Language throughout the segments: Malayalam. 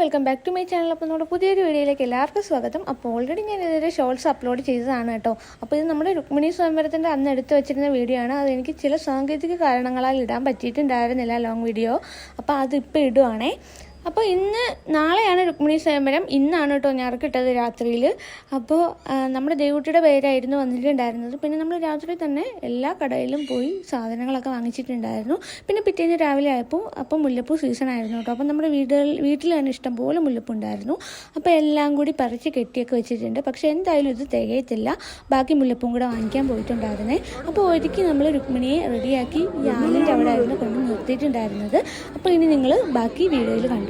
Welcome back to my channel അപ്പോൾ നമ്മുടെ പുതിയൊരു വീഡിയോയിലേക്ക് എല്ലാവർക്കും സ്വാഗതം. അപ്പോൾ ഓൾറെഡി ഞാൻ ഇതൊരു ഷോർട്സ് അപ്ലോഡ് ചെയ്തതാണ് കേട്ടോ. അപ്പോൾ ഇത് നമ്മുടെ രുക്മിണി സ്വയംവരത്തിന്റെ അന്ന് എടുത്തു വെച്ചിരുന്ന വീഡിയോ ആണ്. അത് എനിക്ക് ചില സാങ്കേതിക കാരണങ്ങളാൽ ഇടാൻ പറ്റിയിട്ടുണ്ടായിരുന്നില്ല ലോങ് വീഡിയോ അപ്പോൾ അത് ഇപ്പോൾ ഇടുവാണേ. അപ്പോൾ ഇന്ന് നാളെയാണ് രുക്മിണി സ്വയംവരം ഇന്നാണ് കേട്ടോ ഞറക്കിട്ടത് രാത്രിയിൽ അപ്പോൾ നമ്മുടെ ദേവുട്ടിയുടെ പേരായിരുന്നു വന്നിട്ടുണ്ടായിരുന്നത്. പിന്നെ നമ്മൾ രാത്രി തന്നെ എല്ലാ കടയിലും പോയി സാധനങ്ങളൊക്കെ വാങ്ങിച്ചിട്ടുണ്ടായിരുന്നു. പിന്നെ പിറ്റേന്ന് രാവിലെ ആയപ്പോൾ അപ്പോൾ മുല്ലപ്പൂ സീസൺ ആയിരുന്നു കേട്ടോ അപ്പോൾ നമ്മുടെ വീടുകളിൽ വീട്ടിൽ തന്നെ ഇഷ്ടംപോലെ മുല്ലപ്പൂ ഉണ്ടായിരുന്നു. അപ്പോൾ എല്ലാം കൂടി പറിച്ച് കെട്ടിയൊക്കെ വെച്ചിട്ടുണ്ട്. പക്ഷേ എന്തായാലും ഇത് തികയത്തില്ല. ബാക്കി മുല്ലപ്പൂവും കൂടെ വാങ്ങിക്കാൻ പോയിട്ടുണ്ടായിരുന്നേ. അപ്പോൾ ഒരുക്കി നമ്മൾ രുക്മിണിയെ റെഡിയാക്കി യാലിന്റെ അവിടെ ആയിരുന്നു കൊണ്ട് നിർത്തിയിട്ടുണ്ടായിരുന്നത്. അപ്പോൾ ഇനി നിങ്ങൾ ബാക്കി വീഡിയോയിൽ കണ്ടോ?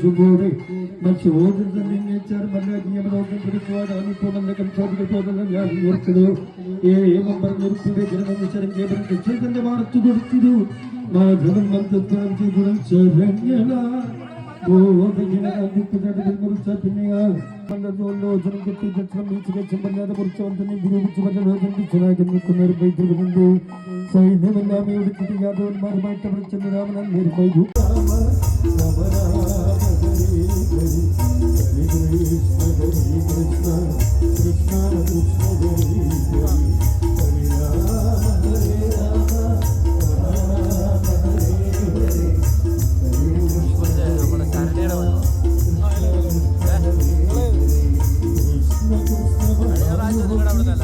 ചുവോടെ മത്സ്യോദം തന്നെ മല്ലാജിയമലോകം പിടിക്കുവാനാണ് ഇപ്പോൾ നമ്മുടെ കംസാദികൾ ഞാൻ ഓർക്കുന്നു ഏവം പറഞ്ഞൊരുപ്പിന്റെ ജനമനുസരം കേവലം നിശ്ചയത്തിന്റെ വാർത്തു കൊടുത്തിരു മാധവൻ മന്ത്രത്താൽ ചെയ്തുടൻ ശരണ്യന സൈന്യമെല്ലാം എടുത്തിട്ട് യാദവന്മാരുമായിട്ട് അവിടെ ചെന്ന് രാമൻ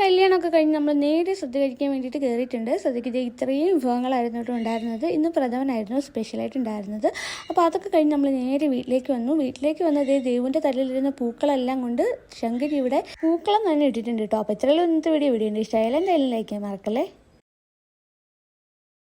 കല്യാണമൊക്കെ കഴിഞ്ഞ് നമ്മൾ നേരെ സദ്യ കഴിക്കാൻ വേണ്ടിയിട്ട് കയറിയിട്ടുണ്ട് സദ്യക്ക് ഇത് ഇത്രയും വിഭവങ്ങളായിരുന്നു ഉണ്ടായിരുന്നത്. ഇന്ന് പ്രഥമനായിരുന്നു സ്പെഷ്യലായിട്ട് ഉണ്ടായിരുന്നത്. അപ്പോൾ അതൊക്കെ കഴിഞ്ഞ് നമ്മൾ നേരെ വീട്ടിലേക്ക് വന്നു. വീട്ടിലേക്ക് വന്നത് ദേവിന്റെ തലയിലിരുന്ന പൂക്കളെല്ലാം കൊണ്ട് ശങ്കരി ഇവിടെ പൂക്കളം തന്നെ ഇട്ടിട്ടുണ്ട് കേട്ടോ അപ്പോൾ ഇത്രയുള്ള ഇന്നത്തെ വീഡിയോ വീഡിയോ ഉണ്ട്. ഇഷ്ടമായാലും എന്തായാലും ലൈക്കാൻ മറക്കല്ലേ?